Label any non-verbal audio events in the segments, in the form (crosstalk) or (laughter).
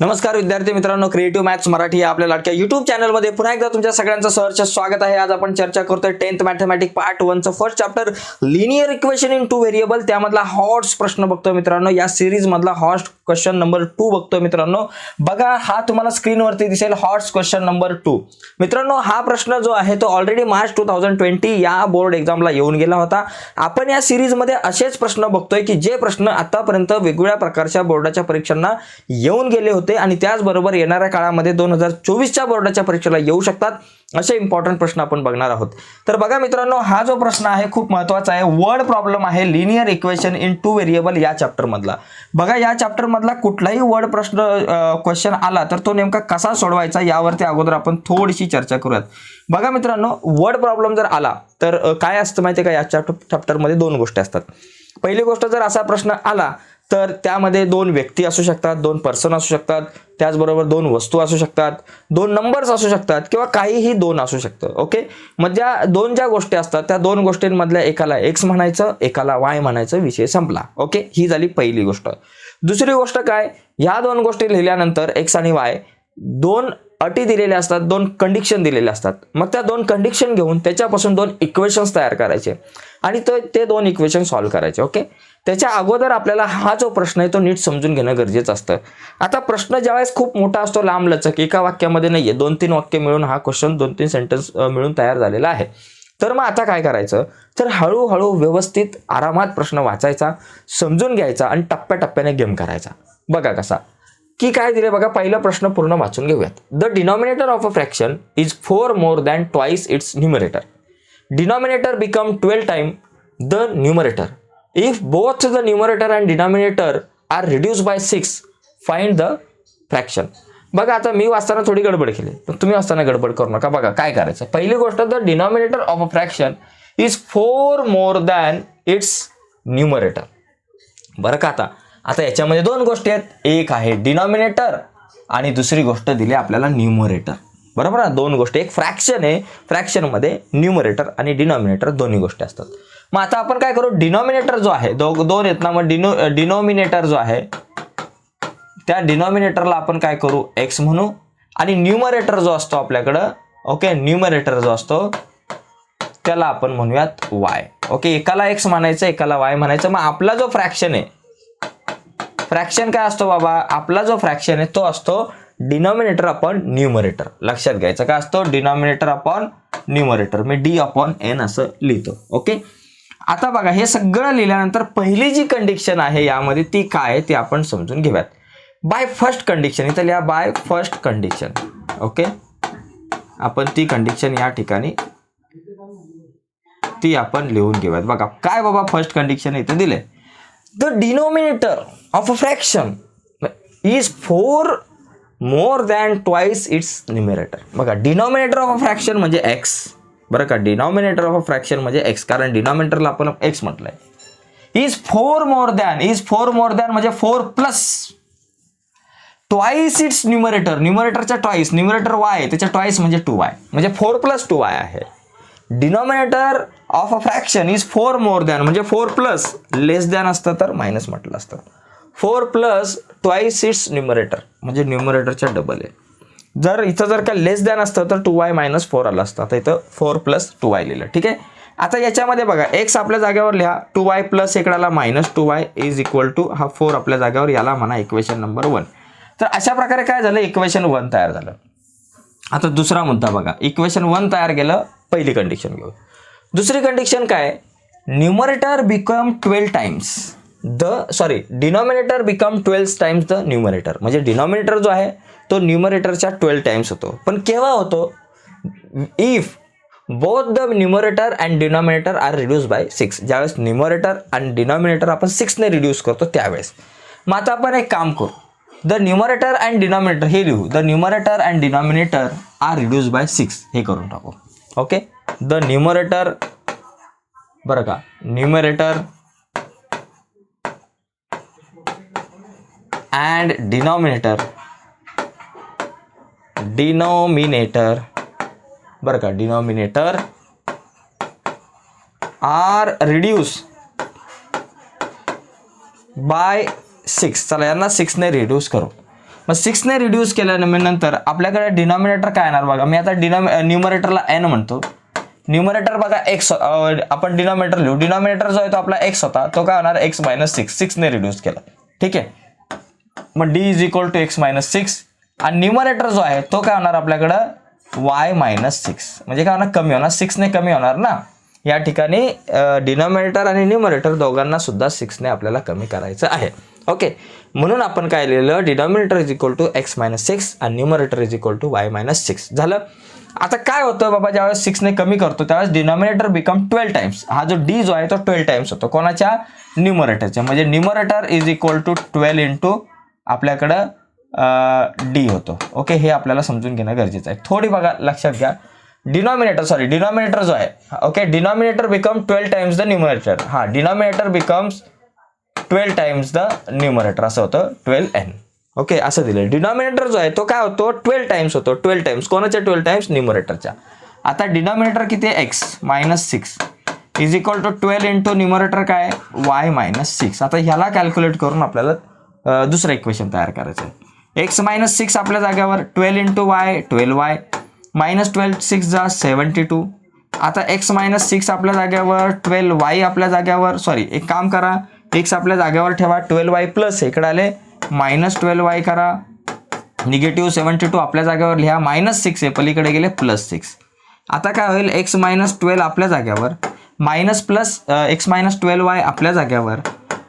नमस्कार विद्यार्थी मित्रांनो क्रिएटिव्ह मॅथ्स मराठी या आपल्या लाडक्या युट्यूब चॅनलमध्ये पुन्हा एकदा तुमच्या सगळ्यांचं सहर्ष स्वागत आहे. आज आपण चर्चा करतोय tenth mathematic part वनचं first chapter linear equation in two variable त्यामधला हॉट्स प्रश्न बघतोय मित्रांनो. या सिरीज मधला हॉट क्वेश्चन नंबर टू बघतोय मित्रांनो. बघा हा तुम्हाला स्क्रीनवरती दिसेल हॉट्स क्वेश्चन नंबर टू मित्रांनो हा प्रश्न जो आहे तो already March two thousand twenty या बोर्ड एक्झामला येऊन गेला होता. आपण या सिरीजमध्ये असेच प्रश्न बघतोय की जे प्रश्न आतापर्यंत वेगवेगळ्या प्रकारच्या बोर्डाच्या परीक्षांना येऊन गेले होते. आणि त्याचबरोबर येणाऱ्या काळामध्ये दोन हजार चोवीसच्या बोर्डाच्या परीक्षेला येऊ शकतात असे इम्पॉर्टंट प्रश्न आपण बघणार आहोत. तर बघा मित्रांनो हा जो प्रश्न आहे खूप महत्त्वाचा आहे. वर्ड प्रॉब्लेम आहे linear equation in two variable या चॅप्टर मधला. बघा या चॅप्टर मधला कुठलाही वर्ड प्रश्न क्वेश्चन आला तर तो नेमका कसा सोडवायचा यावरती अगोदर आपण थोडीशी चर्चा करूयात. बघा मित्रांनो वर्ड प्रॉब्लेम जर आला तर काय असतं माहिती आहे का? या चॅप्टर चॅप्टरमध्ये दोन गोष्टी असतात. पहिली गोष्ट जर असा प्रश्न आला तर त्यामध्ये दोन व्यक्ती असू शकतात दोन पर्सन असू शकतात त्याचबरोबर दोन वस्तू असू शकतात दोन नंबर्स असू शकतात किंवा काहीही दोन असू शकतं ओके मग ज्या दोन ज्या गोष्टी असतात त्या दोन गोष्टींमधल्या एकाला एक्स म्हणायचं एकाला वाय म्हणायचं विषय संपला ओके ही झाली पहिली गोष्ट. दुसरी गोष्ट काय? ह्या दोन गोष्टी लिहिल्यानंतर एक्स आणि वाय दोन अटी दिलेल्या असतात दोन कंडिक्शन दिलेले असतात. मग त्या दोन कंडिशन घेऊन त्याच्यापासून दोन इक्वेशन्स तयार करायचे. आणि तो ते दोन इक्वेशन सॉल्व्ह करायचे ओके त्याच्या अगोदर आपल्याला हा जो प्रश्न आहे तो नीट समजून घेणं गरजेचं असतं. आता प्रश्न ज्यावेळेस खूप मोठा असतो लांब लचक एका वाक्यामध्ये नाही आहे दोन तीन वाक्य मिळून हा क्वेश्चन दोन तीन सेंटेन्स मिळून तयार झालेला आहे. तर मग आता काय करायचं? तर हळूहळू व्यवस्थित आरामात प्रश्न वाचायचा समजून घ्यायचा आणि टप्प्याटप्प्याने गेम करायचा. बघा कसा. की काय दिले बघा पहिला प्रश्न पूर्ण वाचून घेऊयात. The denominator of a fraction is four more than twice its numerator denominator become twelve time the numerator. If both the numerator and denominator are reduce by six find the fraction बघा आता मी वाचताना थोडी गडबड केली. पण तुम्ही वाचताना गडबड करू नका. बघा काय करायचं? पहिली गोष्ट the denominator of a fraction is four more than its numerator बरं का आता? आता याच्यामध्ये दोन गोष्टी आहेत. एक आहे डिनॉमिनेटर आणि दुसरी गोष्ट दिली आपल्याला न्युमरेटर बरोबर ना दोन गोष्टी. एक फ्रॅक्शन आहे. फ्रॅक्शनमध्ये न्यूमरेटर आणि डिनॉमिनेटर दोन्ही गोष्टी असतात. मग आता आपण काय करू? डिनॉमिनेटर जो आहे दो दोन आहेत ना मग डिनो डिनॉमिनेटर जो आहे त्या डिनॉमिनेटरला आपण काय करू? एक्स म्हणू. आणि न्यूमरेटर जो असतो आपल्याकडं ओके न्यूमरेटर जो असतो त्याला आपण म्हणूयात वाय ओके एकाला एक्स म्हणायचं एकाला वाय म्हणायचं. मग आपला जो फ्रॅक्शन आहे फ्रॅक्शन काय असतो बाबा? आपला जो फ्रॅक्शन आहे तो असतो डिनॉमिनेटर अपॉन न्यूमरेटर लक्षात घ्यायचं काय असतो? डिनॉमिनेटर अपॉन न्यूमरेटर मी डी अपॉन एन असं लिहितो. ओके आता बघा हे सगळं लिहिल्यानंतर पहिली जी कंडिशन आहे यामध्ये ती काय आहे ती आपण समजून घेऊयात. बाय फर्स्ट कंडिशन इथं लिहा बाय फर्स्ट कंडिशन ओके आपण ती कंडिशन या ठिकाणी ती आपण लिहून घेऊयात. बघा काय बाबा फर्स्ट कंडिशन इथे दिले the denominator of a fraction is four more than twice its numerator बघा डिनॉमिनेटर ऑफ अ फ्रॅक्शन म्हणजे एक्स बरं का? डिनॉमिनेटर ऑफ अ फ्रॅक्शन म्हणजे एक्स कारण डिनॉमिनेटरला आपण एक्स म्हटलंय. Is four more than is four more than म्हणजे four plus twice its numerator न्युमरेटरच्या twice numerator Y त्याच्या ट्वाईस म्हणजे टू वाय म्हणजे फोर प्लस टू वाय आहे. Denominator of a fraction is four more than म्हणजे four plus less than असतं तर minus म्हटलं असतं. Four plus twice its numerator म्हणजे न्युमरेटरच्या डबल आहे. जर इथं जर का लेस दॅन असतं तर टू वाय मायनस फोर आलं असतं. आता इथं फोर प्लस टू वाय लिहिलं ठीक आहे? आता याच्यामध्ये बघा एक्स आपल्या जागेवर लिहा two Y plus इकडाला minus two Y is equal to हा फोर आपल्या जागेवर याला म्हणा इक्वेशन नंबर वन तर अशा प्रकारे काय झालं? इक्वेशन वन तयार झालं. आता दुसरा मुद्दा बघा. इक्वेशन वन तयार केलं पहिली कंडिशन घेऊ. दुसरी कंडिशन काय? Numerator become twelve times the sorry denominator become twelve times the numerator म्हणजे डिनॉमिनेटर जो आहे तो न्युमरेटरच्या ट्वेल्व टाइम्स होतो. पण केव्हा होतो? If both the numerator and denominator are reduce by six ज्यावेळेस न्युमरेटर अँड डिनॉमिनेटर आपण सिक्सने रिड्यूस करतो त्यावेळेस. मग आता आपण एक काम करू. द न्युमरेटर अँड डिनॉमिनेटर हे लिहू. The numerator and denominator are reduce by six हे करून टाकू. ओके द न्युमरेटर बरं का. न्युमरेटर अँड डिनॉमिनेटर डिनॉमिनेटर बरं का denominator are reduce by six चला यांना सिक्सने रिड्यूस करू. मग सिक्सने रिड्यूस केल्यानंतर आपल्याकडे डिनॉमिनेटर काय येणार बघा? मी आता डिनॉमि न्युमरेटरला एन म्हणतो. न्युमरेटर बघा एक्स आपण डिनॉमिनेटर लिहू. डिनॉमिनेटर जो आहे तो आपला एक्स होता तो काय होणार? एक्स मायनस सिक्स सिक्सने रिड्यूस केला. ठीक आहे? मग D is equal to X minus six आणि न्युमरेटर जो आहे तो काय होणार आपल्याकडं? वाय मायनस सिक्स म्हणजे काय होणार? कमी होणार. सिक्सने कमी होणार ना? या ठिकाणी डिनॉमिनेटर आणि न्युमरेटर दोघांना सुद्धा सिक्सने आपल्याला कमी करायचं आहे. ओके म्हणून आपण काय लिहिलं? Denominator is equal to X minus six आणि numerator is equal to Y minus six झालं? आता काय होतं बाबा ज्यावेळेस सिक्सने कमी करतो त्यावेळेस डिनॉमिनेटर बिकम ट्वेल्व टाइम्स हा जो डी जो आहे तो ट्वेल्व टाइम्स होतो. कोणाच्या? न्युमरेटरच्या म्हणजे numerator is equal to twelve into आपल्याकडं डी होतो. ओके हे आपल्याला समजून घेणं गरजेचं आहे. थोडी बघा लक्षात घ्या. डिनॉमिनेटर सॉरी डिनॉमिनेटर जो आहे okay denominator become twelve times the numerator हा denominator becomes twelve times the numerator असं होतं ट्वेल्व एन ओके असं दिलं डिनॉमिनेटर जो आहे तो काय होतो? ट्वेल्व टाइम्स होतो. ट्वेल्व टाइम्स कोणाच्या ट्वेल्व टाइम्स न्युमरेटरच्या आता डिनॉमिनेटर किती आहे? X minus six is equal to twelve into numerator काय? वाय मायनस सिक्स आता ह्याला कॅल्क्युलेट करून आपल्याला दुसरं इक्वेशन तयार करायचं आहे एक्स मायनस सिक्स आपल्या जाग्यावर twelve into Y twelve Y minus twelve six जा सेवन्टी टू आता एक्स मायनस सिक्स आपल्या जाग्यावर ट्वेल्व वाय आपल्या जाग्यावर सॉरी एक काम करा. एक्स आपल्या जाग्यावर ठेवा ट्वेल्व वाय प्लस इकडे आले. मायनस ट्वेल्व वाय करा. निगेटिव्ह सेवन्टी टू आपल्या जाग्यावर लिहा. मायनस सिक्स आहे पलीकडे गेले प्लस सिक्स आता काय होईल? एक्स मायनस ट्वेल्व आपल्या जाग्यावर minus plus X minus twelve Y आपल्या जाग्यावर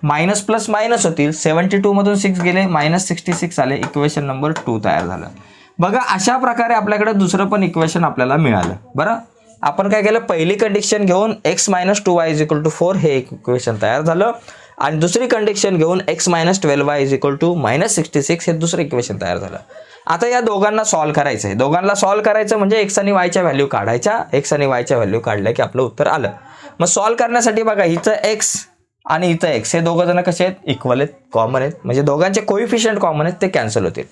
मायनस प्लस मायनस होतील. सेवन्टी टूमधून सिक्स गेले मायनस सिक्स्टी सिक्स आले इक्वेशन नंबर टू तयार झालं. बघा अशा प्रकारे आपल्याकडे दुसरं पण इक्वेशन आपल्याला मिळालं. बरं? आपण काय केलं? पहिली कंडिशन घेऊन X minus two Y is equal to four हे इक्वेशन तयार झालं. आणि दुसरी कंडिशन घेऊन X minus twelve Y is equal to minus sixty six हे दुसरं इक्वेशन तयार झालं. आता या दोघांना सॉल्व्ह करायचं आहे दोघांना सॉल्व्ह करायचं म्हणजे एक्स आणि वायच्या व्हॅल्यू काढायच्या. एक्स आणि वायच्या व्हॅल्यू काढल्या की आपलं उत्तर आलं. मग सॉल्व्ह करण्यासाठी बघा हिचं एक्स आणि इथं एक्स हे दोघं जण कसे आहेत? इक्वल आहेत कॉमन आहेत. म्हणजे दोघांचे कोइफिशियंट कॉमन आहेत ते कॅन्सल होतील.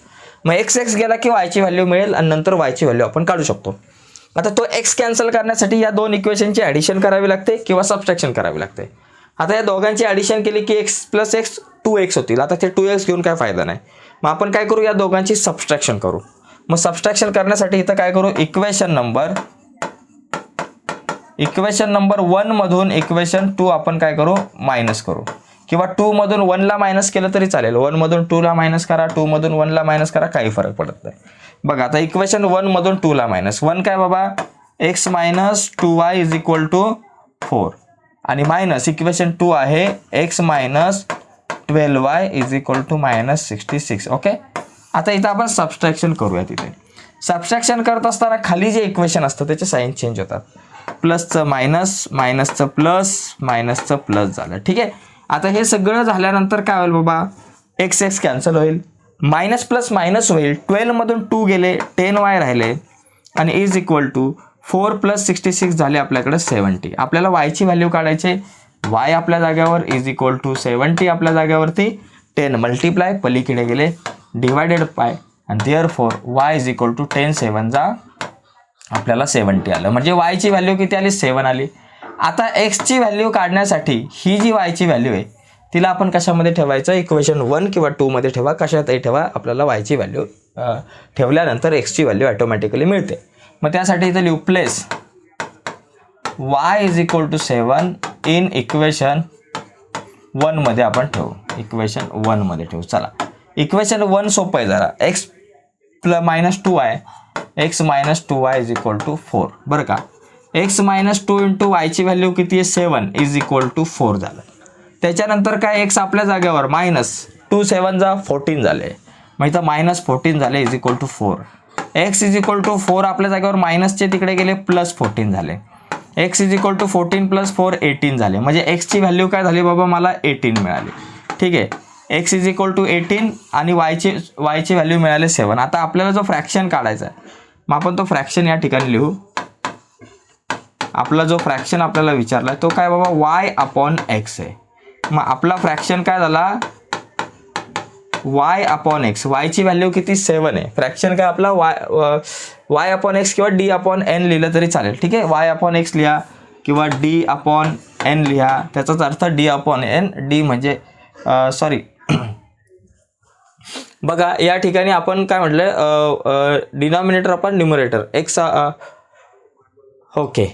मग एक्स एक्स गेला की वायची व्हॅल्यू मिळेल आणि नंतर वायची व्हॅल्यू आपण काढू शकतो. आता तो एक्स कॅन्सल करण्यासाठी या दोन इक्वेशनची ॲडिशन करावी लागते किंवा सबस्ट्रॅक्शन करावी लागते. आता या दोघांची ॲडिशन केली की X plus X two X होतील. आता ते टू एक्स घेऊन काय फायदा नाही. मग आपण काय करू? या दोघांची सबस्ट्रॅक्शन करू. मग सबस्ट्रॅक्शन करण्यासाठी इथं काय करू? Equation number equation number one मधून इक्वेशन टू आपण काय करू? मायनस करू. किंवा टू मधून वनला मायनस केलं तरी चालेल. वन मधून टूला मायनस करा टू मधून वनला मायनस करा काही फरक पडत नाही. बघा आता इक्वेशन वन मधून टूला मायनस वन काय बाबा? X minus two Y is equal to four आणि मायनस इक्वेशन टू आहे X minus twelve Y is equal to minus sixty six okay आता इथं आपण सबस्ट्रॅक्शन करूया तिथे. सबस्ट्रॅक्शन करत असताना खाली जे इक्वेशन असतं त्याचे साईन चेंज होतात. प्लसचं मायनस मायनसचं प्लस मायनसचं प्लस झालं. ठीक आहे? आता हे सगळं झाल्यानंतर काय होईल बाबा? एक्स एक्स कॅन्सल होईल. मायनस प्लस मायनस होईल. ट्वेल्वमधून टू गेले टेन वाय राहिले. आणि is equal to four plus sixty six झाले आपल्याकडे सेवन्टी आपल्याला वायची व्हॅल्यू काढायची वाय आपल्या जाग्यावर इज इक्वल टू सेवन्टी आपल्या जाग्यावरती टेन मल्टिप्लाय पलीकडे गेले. डिवायडेड पाय आणि there four Y is equal to ten seven जा आपल्याला सेवन्टी आलं. म्हणजे वायची व्हॅल्यू किती आली? सेवन आली. आता एक्सची व्हॅल्यू काढण्यासाठी ही जी वायची व्हॅल्यू आहे तिला आपण कशामध्ये ठेवायचं? इक्वेशन वन किंवा टूमध्ये ठेवा. कशातही ठेवा. आपल्याला वायची व्हॅल्यू ठेवल्यानंतर एक्सची व्हॅल्यू ऑटोमॅटिकली मिळते. मग त्यासाठी इथं लिहू place Y is equal to seven in equation वनमध्ये आपण ठेवू. इक्वेशन वनमध्ये ठेवू. चला. इक्वेशन वन सोपं आहे जरा. एक्स प्ल मायनस टू आहे X minus two Y is equal to four. बरं का? एक्स मायनस टू इंटू वायची व्हॅल्यू किती आहे? Seven is equal to four झालं. त्याच्यानंतर काय? एक्स आपल्या जागेवर मायनस टू सेवन जा फोर्टीन झाले. मग इथं मायनस फोर्टीन झाले is equal to four. X is equal to four आपल्या जागेवर मायनसचे तिकडे गेले प्लस फोर्टीन झाले. X is equal to fourteen plus four eighteen झाले. म्हणजे एक्सची व्हॅल्यू काय झाली बाबा? मला एटीन मिळाली. ठीक आहे? X is equal to eighteen आणि वायची वायची व्हॅल्यू मिळाले सेवन आता आपल्याला जो फ्रॅक्शन काढायचा आहे मग आपण तो फ्रॅक्शन या ठिकाणी लिहू. आपला जो फ्रॅक्शन आपल्याला विचारला आहे तो काय बाबा? वाय अपॉन एक्स आहे. मग आपला फ्रॅक्शन काय झाला? वाय अपॉन एक्स वायची व्हॅल्यू किती? सेवन आहे. फ्रॅक्शन काय आपला? वाय वाय अपॉन एक्स किंवा डी अपॉन एन लिहिलं तरी चालेल. ठीक आहे? वाय अपॉन एक्स लिहा किंवा डी अपॉन एन लिहा. त्याचाच अर्थ डी अपॉन एन डी म्हणजे सॉरी (coughs) बघा या ठिकाणी आपण काय म्हटलं डिनॉमिनेटर आपण न्युमरेटर एक्स ओके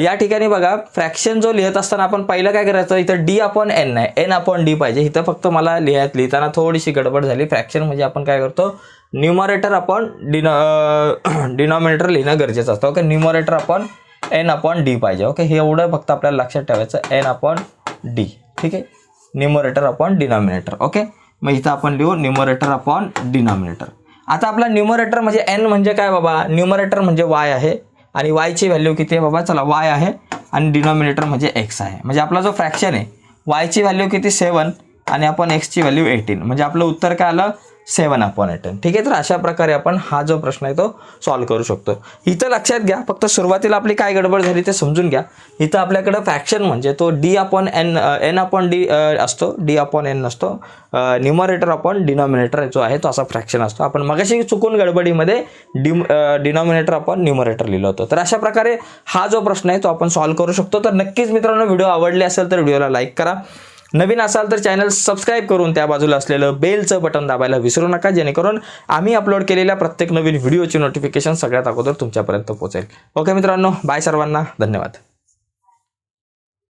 या ठिकाणी बघा फ्रॅक्शन जो लिहित असताना आपण पहिलं काय करायचं इथं डी अपॉन एन नाही एन अपॉन डी पाहिजे. इथं फक्त मला लिहायत लिहिताना थोडीशी गडबड झाली. फ्रॅक्शन म्हणजे आपण काय करतो न्युमरेटर आपण डिनॉ डिनॉमिनेटर लिहिणं गरजेचं असतं. ओके न्युमरेटर आपण एन अपॉन डी पाहिजे. ओके हे एवढं फक्त आपल्याला लक्षात ठेवायचं. एन अपॉन डी ठीक आहे? न्युमरेटर अपॉन डिनॉमिनेटर ओके मग इथं आपण लिहू न्युमरेटर अपॉन डिनॉमिनेटर आता आपला न्युमरेटर म्हणजे एन म्हणजे काय बाबा? न्युमरेटर म्हणजे वाय आहे. आणि वायची व्हॅल्यू किती आहे बाबा? चला वाय आहे आणि डिनॉमिनेटर म्हणजे एक्स आहे. म्हणजे आपला जो फ्रॅक्शन आहे वायची व्हॅल्यू किती? सेवन आणि आपण एक्सची व्हॅल्यू एटीन म्हणजे आपलं उत्तर काय आलं? Seven upon eight. ठीक आहे तर अशा प्रकारे आपण हा जो प्रश्न आहे तो सॉल्व्ह करू शकतो. इथं लक्षात घ्या फक्त सुरुवातीला आपली काय गडबड झाली ते समजून घ्या. इथं आपल्याकडं फ्रॅक्शन म्हणजे तो D upon N N upon D असतो डी अपॉन एन नसतो न्युमरेटर अपॉन डिनॉमिनेटर जो आहे तो असा फ्रॅक्शन असतो. आपण मगाशी चुकून गडबडीमध्ये डिम डिनॉमिनेटर अपॉन न्युमरेटर लिहिलं होतं. तर अशा प्रकारे हा जो प्रश्न आहे तो आपण सॉल्व्ह करू शकतो. तर नक्कीच मित्रांनो व्हिडिओ आवडले असेल तर व्हिडिओला लाईक करा. नवीन असाल तर चॅनल सबस्क्राईब करून त्या बाजूला असलेलं बेलचं बटन दाबायला विसरू नका जेणेकरून आम्ही अपलोड केलेल्या प्रत्येक नवीन व्हिडिओची नोटिफिकेशन सगळ्यात अगोदर तुमच्यापर्यंत पोहोचेल. ओके मित्रांनो बाय सर्वांना. धन्यवाद.